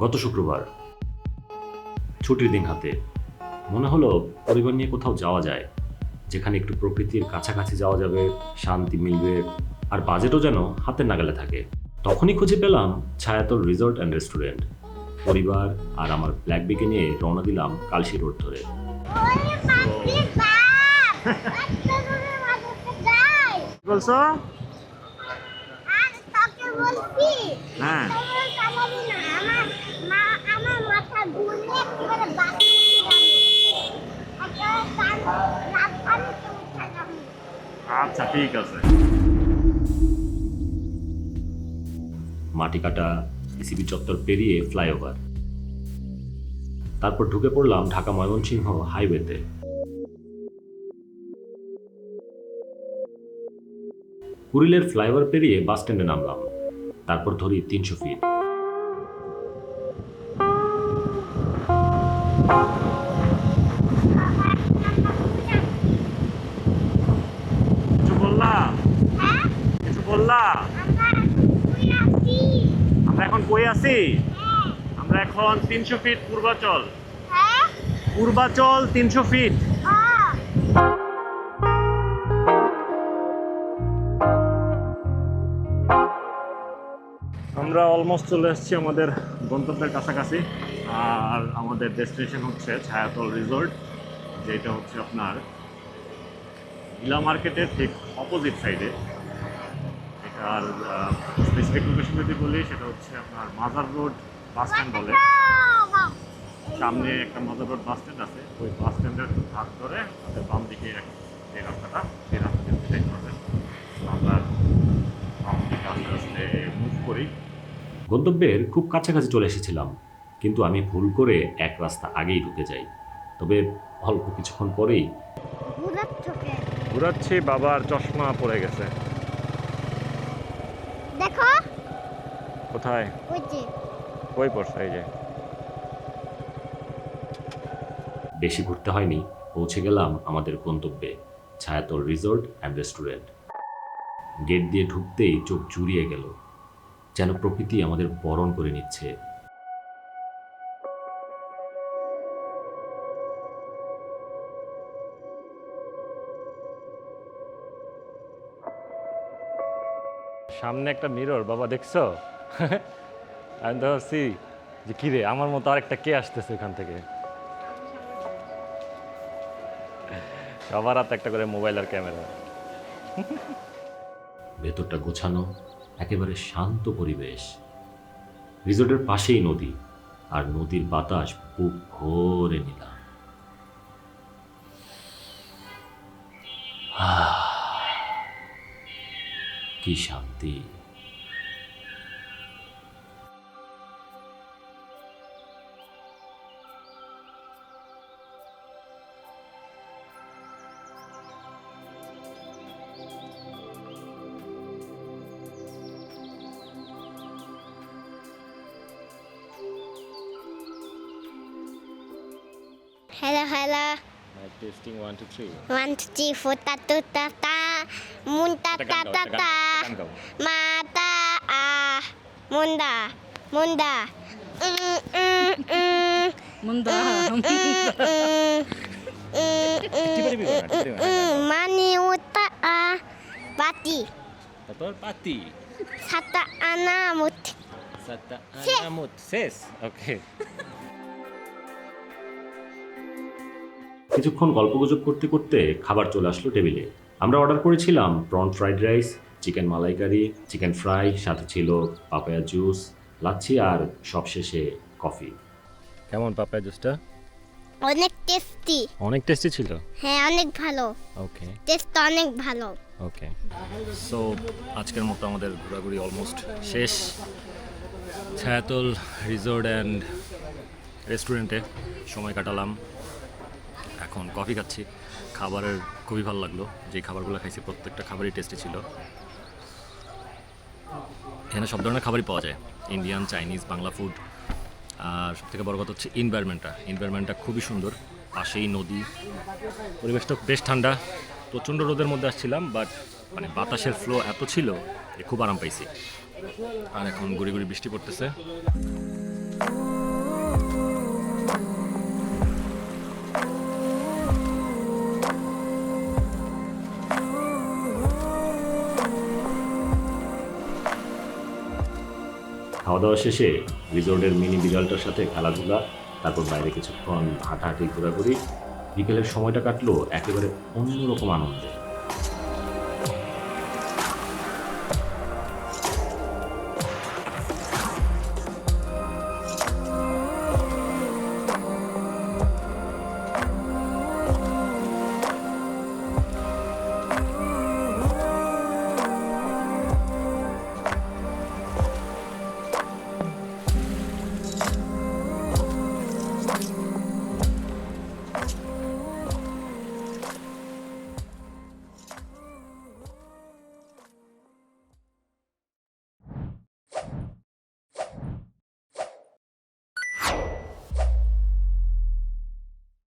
গত শুক্রবার। ছুটির দিন হাতে। মনে হলো পরিবার নিয়ে কোথাও যাওয়া যায় যেখানে একটু প্রকৃতির কাছাকাছি যাওয়া যাবে শান্তি মিলবে আর বাজেটও যেন হাতের নাগালে থাকে। তখনই খুঁজে পেলাম ছায়াতল রিসর্ট অ্যান্ড রেস্টুরেন্ট। পরিবার আর আমার ব্ল্যাক বিকে নিয়ে রওনা দিলাম কালশি রোড ধরে। বলছি? হ্যাঁ। আচ্ছা ঠিক আছে। মাটি কাটা ইসিবি চত্বর পেরিয়ে ফ্লাইওভার। তারপর ঢুকে পড়লাম ঢাকা ময়মনসিংহ হাইওয়েতে। কুড়িলের ফ্লাইওভার পেরিয়ে বাস স্ট্যান্ডে নামলাম। তারপর ধরি তিনশো ফিট। বললা? আমরা এখন কই আছি? আমরা এখন তিনশো ফিট পূর্বাচল। পূর্বাচল তিনশো ফিট। আমরা অলমোস্ট চলে এসেছি আমাদের গন্তব্যের কাছাকাছি, আর আমাদের ডেস্টিনেশন হচ্ছে ছায়াতল রিসোর্ট যেটা হচ্ছে আপনার ইলা মার্কেটের ঠিক অপোজিট সাইডে এটার স্পেসিফিক লোকেশন যদি বলি সেটা হচ্ছে আপনার মাজার রোড বাস স্ট্যান্ড বলে। সামনে একটা মাজার রোড বাস স্ট্যান্ড আছে। ওই বাস স্ট্যান্ডের হাত ধরে আমাদের বাম দিকে এক- যে রাস্তাটা সেই রাস্তা দিয়ে আমরা বাম দিকে আস্তে আস্তে মুভ করি। গন্তব্যের খুব কাছাকাছি চলে এসেছিলাম কিন্তু আমি ভুল করে এক রাস্তা আগেই ঢুকে যাই। তবে অল্প কিছুক্ষণ পরেই ঘুরাচ্ছি বাবার চশমা পড়ে গেছে। দেখো। কোথায়? ওই যে। কই পড়ছে এই যে। বেশি ঘুরতে হয়নি পৌঁছে গেলাম আমাদের গন্তব্যে Chhayatal resort and restaurant. Gate দিয়ে ঢুকতেই চোখ জুড়িয়ে গেল যেন প্রকৃতি আমাদের বরণ করে নিচ্ছে। সামনে একটা মিরর বাবা দেখছ? আমি তো ভাবছি যে কি রে আমার মতো আরেকটা কে আসতেছে এখান থেকে? সবার হাতে একটা করে মোবাইল আর ক্যামেরা ভেতরটা গোছানো একেবারে শান্ত পরিবেশ। রিসোর্টের পাশেই নদী আর নদীর বাতাস বুক ভরে নিলাম। আহ, কি শান্তি hello hello Testing one two three one two three four তা তু তা তা মুন তা তা তা তা মাতা আ মুন্ডা মুন্ডা উম, উম, উম, Munda. উম, উম, উম, উম, মানি উতা আ বাতি তারপর পাতি সাতা আনা মুত সাতা শেষ। আনামুত শেষ ওকে কিছুক্ষণ গল্পগুজব করতে করতে খাবার চলে আসলো টেবিলে। আমরা অর্ডার করেছিলাম prawn fried rice chicken malaikari chicken fry সাথে ছিল পাপায়া জুস লাচ্ছি আর সবশেষে কফি। কেমন পাপায়া জুসটা? অনেক টেস্টি। অনেক টেস্টি ছিল? হ্যাঁ অনেক ভালো। ওকে। টেস্ট অনেক ভালো। ওকে। সো আজকের মতো আমাদের ঘোরাঘুরি অলমোস্ট শেষ। ছায়াতল রিসোর্ট অ্যান্ড রেস্টুরেন্টে সময় কাটালাম। এখন কফি খাচ্ছি। খাবারের খুবই ভালো লাগল। যে খাবারগুলো খাইছি, প্রত্যেকটা খাবারই টেস্টি ছিল। এখানে সব ধরনের খাবারই পাওয়া যায়। ইন্ডিয়ান চাইনিজ বাংলা ফুড আর সবথেকে বড় কথা হচ্ছে এনভায়রনমেন্টটা এনভায়রনমেন্টটা খুবই সুন্দর। পাশেই নদী। পরিবেশটা বেশ ঠান্ডা। প্রচণ্ড রোদের মধ্যে আসছিলাম বাট মানে বাতাসের ফ্লো এত ছিল যে খুব আরাম পাইছি। আর এখন গুড়ি গুড়ি বৃষ্টি পড়তেছে। খাওয়া দাওয়া শেষে রিসোর্টের মিনি বিড়ালটার সাথে খেলাধুলা, তারপর বাইরে কিছুক্ষণ হাঁটাহাঁটি, ঘোরাঘুরি। বিকেলের সময়টা কাটলো একেবারে অন্যরকম আনন্দে।